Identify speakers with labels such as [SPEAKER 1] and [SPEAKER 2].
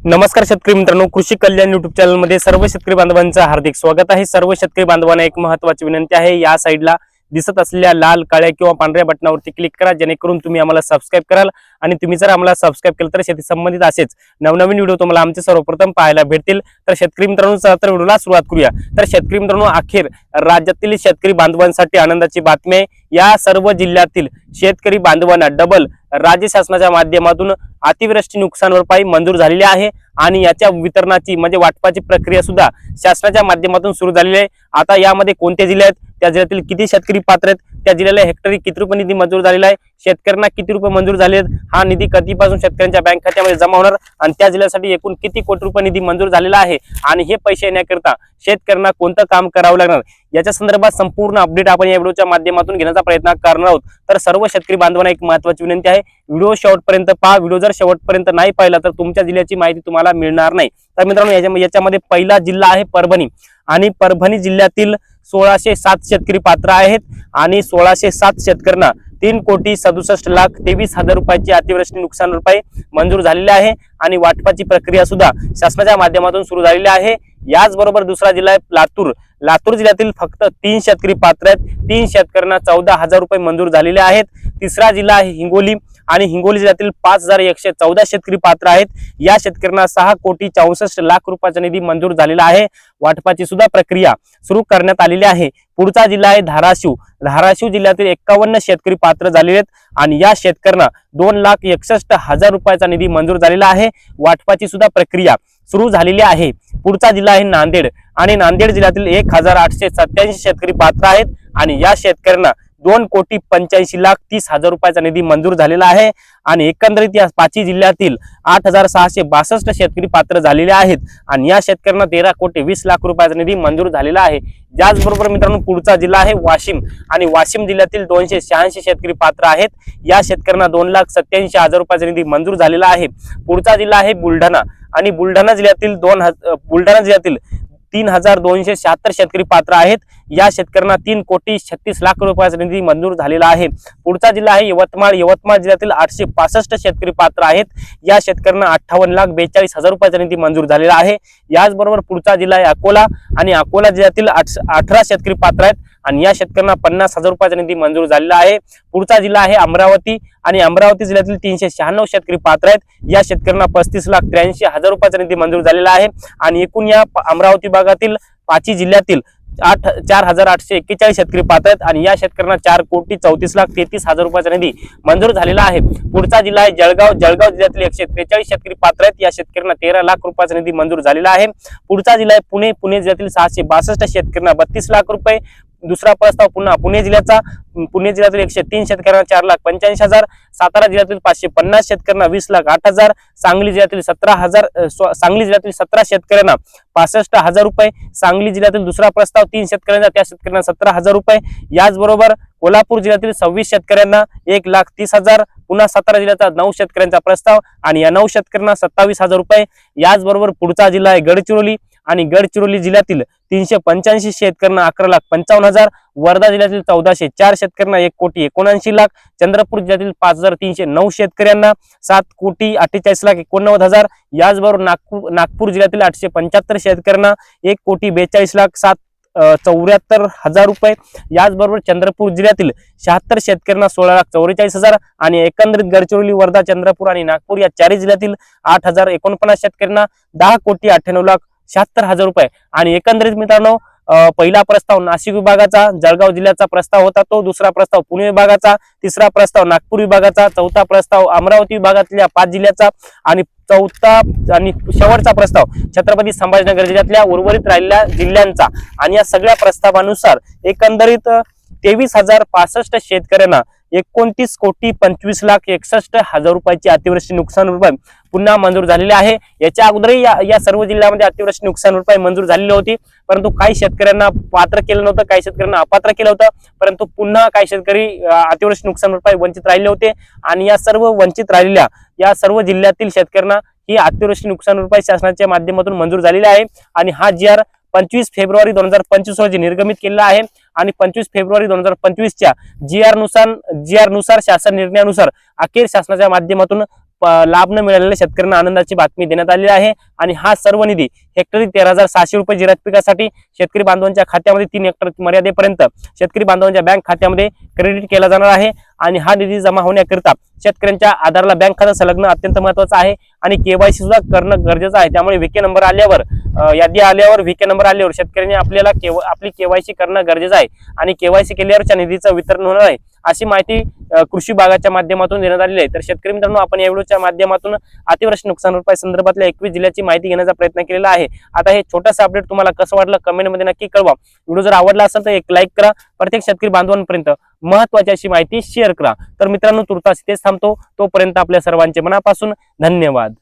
[SPEAKER 1] नमस्कार शेतकरी मित्रांनो कृषी कल्याण युट्यूब चॅनलमध्ये सर्व शेतकरी बांधवांचं हार्दिक स्वागत आहे. सर्व शेतकरी बांधवांना एक महत्वाची विनंती आहे या साईडला दिसत असलेल्या लाल काळ्या किंवा पांढऱ्या बटनावरती क्लिक करा जेणेकरून तुम्ही आम्हाला सबस्क्राईब कराल आणि तुम्ही जर आम्हाला सबस्क्राईब केलं तर शेती संबंधित असेच नवनवीन व्हिडिओ तुम्हाला आमचे सर्वप्रथम पाहायला भेटतील. तर शेतकरी मित्रांनो तर व्हिडिओला सुरुवात करूया. तर शेतकरी मित्रांनो अखेर राज्यातील शेतकरी बांधवांसाठी आनंदाची बातमी आहे. या सर्व जिल्ह्यातील शेतकरी बांधवांना डबल राज्य शासनाच्या माध्यमातून अतिवृष्टी नुकसान भरपाई मंजूर झालेली आहे. आणि याच्या वितरणाची म्हणजे वाटपाची प्रक्रिया सुद्धा शासनाच्या माध्यमातून सुरू झालेली आहे. आता यामध्ये कोणते जिल्हे आहेत? त्या जिल्ह्यातील किती शेतकरी पात्र आहेत? त्या जिल्ह्याला हेक्टरी किती रुपये निधी मंजूर झालेला आहे? शेतकऱ्यांना किती रुपये मंजूर झाले आहेत? हा निधी कधीपासून शेतकऱ्यांच्या बँक खात्यामध्ये जमा होणार? आणि त्या जिल्ह्यासाठी एकूण किती कोटी रुपये निधी मंजूर झालेला आहे? आणि हे पैसे येण्याकरिता शेतकऱ्यांना कोणतं काम करावं लागणार? याच्या संदर्भात संपूर्ण अपडेट आपण या व्हिडिओच्या माध्यमातून घेण्याचा प्रयत्न करणार आहोत. तर सर्व शेतकरी बांधवांना एक महत्वाची विनंती आहे. व्हिडिओ शेवटपर्यंत पहा. व्हिडिओ जर शेवटपर्यंत नाही पाहिला तर तुमच्या जिल्ह्याची माहिती तुम्हाला मिळणार नाही. तर मित्रांनो याच्या याच्यामध्ये पहिला जिल्हा आहे परभणी. आणि परभणी जिल्ह्यातील सोळाशे सात शेतकरी पात्र आहेत आणि सोळाशे सात शेतकऱ्यांना तीन कोटी सदुसष्ट लाख तेवीस हजार रुपयाची अतिवृष्टी नुकसान रुपये मंजूर झालेली आहे आणि वाटपाची प्रक्रिया सुद्धा शासनाच्या माध्यमातून सुरू झालेली आहे. याचबरोबर दुसरा जिल्हा आहे लातूर. लातूर जिल्ह्यातील फक्त तीन शेतकरी पात्र आहेत. तीन शेतकऱ्यांना चौदा हजार रुपये मंजूर झालेले आहेत. तिसरा जिल्हा आहे हिंगोली आणि हिंगोली जिल्ह्यातील पाच हजार एकशे चौदा शेतकरी पात्र आहेत. या शेतकऱ्यांना सहा कोटी चौसष्ट लाख रुपयाचा निधी मंजूर झालेला आहे. वाटपाची सुद्धा प्रक्रिया सुरू करण्यात आलेली आहे. पुढचा जिल्हा आहे धाराशिव. धाराशिव जिल्ह्यातील एक्कावन्न शेतकरी पात्र झालेले आहेत आणि या शेतकऱ्यांना दोन लाख एकसष्ट हजार रुपयाचा निधी मंजूर झालेला आहे. वाटपाची सुद्धा प्रक्रिया सुरू झालेली आहे. पुढचा जिल्हा आहे नांदेड आणि नांदेड जिल्ह्यातील एक हजार आठशे सत्याऐंशी शेतकरी पात्र आहेत आणि या शेतकऱ्यांना दोन कोटी पंच्याऐंशी लाख तीस हजार रुपयाचा निधी मंजूर झालेला आहे. आणि एकंदरीत या पाचही जिल्ह्यातील आठ हजार सहाशे बासष्ट शेतकरी पात्र झालेले आहेत. आणि या शेतकऱ्यांना तेरा कोटी वीस लाख रुपयाचा निधी मंजूर झालेला आहे. त्याचबरोबर मित्रांनो पुढचा जिल्हा आहे वाशिम. आणि वाशिम जिल्ह्यातील दोनशे शहाऐंशी शेतकरी पात्र आहेत. या शेतकऱ्यांना दोन लाख सत्याऐंशी हजार रुपयाचा निधी मंजूर झालेला आहे. पुढचा जिल्हा आहे बुलढाणा. आणि बुलढाणा जिल्ह्यातील दोन बुलढाणा जिल्ह्यातील तीन हजार दोनशे शहात्तर शेतकरी पात्र आहेत. या शेतकऱ्यांना तीन कोटी छत्तीस लाख रुपयाचा निधी मंजूर झालेला आहे. पुढचा जिल्हा आहे यवतमाळ. यवतमाळ जिल्ह्यातील आठशे पासष्ट शेतकरी पात्र आहेत. या शेतकऱ्यांना अठ्ठावन्न लाख बेचाळीस हजार रुपयाचा निधी मंजूर झालेला आहे. याचबरोबर पुढचा जिल्हा आहे अकोला आणि अकोला जिल्ह्यातील आठ अठरा शेतकरी पात्र आहेत. आणि या शेतकऱ्यांना पन्नास हजार रुपयाचा निधी मंजूर झालेला आहे. पुढचा जिल्हा आहे अमरावती आणि अमरावती जिल्ह्यातील तीनशे शहाण्णव शेतकरी पात्र आहेत. या शेतकऱ्यांना पस्तीस लाख त्र्याऐंशी हजार रुपयाचा निधी मंजूर झालेला आहे. आणि एकूण या अमरावती भागातील पाचही जिल्ह्यातील आठ चार हजार आठशे एक्केचाळीस शेतकरी पात्र आहेत आणि या शेतकऱ्यांना चार कोटी चौतीस लाख तेहतीस हजार रुपयाचा निधी मंजूर झालेला आहे. पुढचा जिल्हा आहे जळगाव. जळगाव जिल्ह्यातील एकशे त्रेचाळीस शेतकरी पात्र आहेत. या शेतकऱ्यांना तेरा लाख रुपयाचा निधी मंजूर झालेला आहे. पुढचा जिल्हा आहे पुणे. पुणे जिल्ह्यातील सहाशे बासष्ट शेतकऱ्यांना बत्तीस लाख रुपये. दुसरा प्रस्ताव पुन्हा पुणे जिल्ह्याचा. पुणे जिल्ह्यातील एकशे तीन शेतकऱ्यांना चार लाख पंच्याऐंशी हजार सातारा जिल्ह्यातील पाचशे पन्नास शेतकऱ्यांना वीस लाख आठ हजार सांगली जिल्ह्यातील सतरा हजार स्व- सांगली जिल्ह्यातील सतरा शेतकऱ्यांना पासष्ट हजार रुपये सांगली जिल्ह्यातील दुसरा प्रस्ताव तीन शेतकऱ्यांचा त्या शेतकऱ्यांना सतरा हजार रुपये. याचबरोबर कोल्हापूर जिल्ह्यातील सव्वीस शेतकऱ्यांना एक लाख तीस हजार पुन्हा सातारा जिल्ह्याचा नऊ शेतकऱ्यांचा प्रस्ताव आणि या नऊ शेतकऱ्यांना सत्तावीस हजार रुपये. याचबरोबर पुढचा जिल्हा आहे गडचिरोली. आणि गडचिरोली जिल्ह्यातील तीनशे पंच्याऐंशी शेतकऱ्यांना अकरा लाख पंचावन्न हजार वर्धा जिल्ह्यातील चौदाशे चार शेतकऱ्यांना एक कोटी एकोणऐंशी लाख चंद्रपूर जिल्ह्यातील पाच हजार तीनशे नऊ शेतकऱ्यांना सात कोटी अठ्ठेचाळीस लाख एकोणनव्वद हजार याचबरोबर नागपूर नागपूर जिल्ह्यातील आठशे पंच्याहत्तर शेतकऱ्यांना एक कोटी बेचाळीस लाख सात चौऱ्याहत्तर हजार रुपये याचबरोबर चंद्रपूर जिल्ह्यातील शहात्तर शेतकऱ्यांना सोळा लाख चौवेचाळीस हजार आणि एकंदरीत गडचिरोली वर्धा चंद्रपूर आणि नागपूर या चारही जिल्ह्यातील आठ हजार एकोणपन्नास शेतकऱ्यांना दहा कोटी अठ्ठ्याण्णव लाख शहात्तर हजार रुपये. आणि एकंदरीत मित्रांनो पहिला प्रस्ताव नाशिक विभागाचा जळगाव जिल्ह्याचा प्रस्ताव होता तो दुसरा प्रस्ताव पुणे विभागाचा तिसरा प्रस्ताव नागपूर विभागाचा चौथा प्रस्ताव अमरावती विभागातल्या पाच जिल्ह्याचा आणि चौथा आणि शेवटचा प्रस्ताव छत्रपती संभाजीनगर जिल्ह्यातल्या उर्वरित राहिलेल्या जिल्ह्यांचा. आणि या सगळ्या प्रस्तावानुसार एकंदरीत तेवीस हजार पासष्ट शेतकऱ्यांना एकोणतीस कोटी पंचवीस लाख एकसष्ट हजार रुपयाची अतिवृष्टी नुकसान रुपये पुन्हा मंजूर झालेली आहे. याच्या अगोदरही या, या सर्व जिल्ह्यामध्ये अतिवृष्टी नुकसान भरपाई मंजूर झालेली होती. परंतु काही शेतकऱ्यांना पात्र केलं नव्हतं काही शेतकऱ्यांना अपात्र केलं होतं. परंतु पुन्हा काही शेतकरी अतिवृष्टी नुकसान भरपाई वंचित राहिले होते. आणि या सर्व वंचित राहिलेल्या या सर्व जिल्ह्यातील शेतकऱ्यांना ही अतिवृष्टी नुकसान भरपाई शासनाच्या माध्यमातून मंजूर झालेली आहे. आणि हा जी आर पंचवीस फेब्रुवारी दोन हजार पंचवीस रोजी निर्गमित केलेला आहे. आणि पंचवीस फेब्रुवारी दोन हजार पंचवीसच्या जी आरनुसार जी आरनुसार शासन निर्णयानुसार अखेर शासनाच्या माध्यमातून लाभ न मिळालेल्या शेतकऱ्यांना आनंदाची बातमी देण्यात आलेली आहे. आणि हा सर्व निधी हेक्टरी तेरा हजार सहाशे रुपये जिरात पिकासाठी शेतकरी बांधवांच्या खात्यामध्ये तीन हेक्टर मर्यादेपर्यंत शेतकरी बांधवांच्या बँक खात्यामध्ये क्रेडिट केला जाणार आहे. आणि हा निधी जमा होण्याकरिता शेतकऱ्यांच्या आधारला बँक खातं संलग्न अत्यंत महत्वाचं आहे. आणि केवायसी सुद्धा करणं गरजेचं आहे. त्यामुळे व्हीके नंबर आल्यावर यादी आल्यावर व्हीके नंबर आल्यावर शेतकऱ्यांनी आपल्याला केव आपली केवायसी करणं गरजेचं आहे. आणि केवायसी केल्यावरच्या निधीचं वितरण होणार आहे. अशी माहिती कृषी विभागाच्या माध्यमातून देण्यात आलेली आहे. तर शेतकरी मित्रांनो आपण या व्हिडिओच्या माध्यमातून अतिवृष्टी नुकसान भरपाई संदर्भातल्या एकवीस जिल्ह्याची माहिती घेण्याचा प्रयत्न केलेला आहे. आता हे छोटंसं अपडेट तुम्हाला कसं वाटलं कमेंटमध्ये नक्की कळवा. व्हिडिओ जर आवडला असेल तर एक लाईक करा. प्रत्येक शेतकरी बांधवांपर्यंत महत्वाची अशी माहिती शेअर करा. तर मित्रांनो तुर्तास इथेच थांबतो. तोपर्यंत आपल्या सर्वांचे मनापासून धन्यवाद.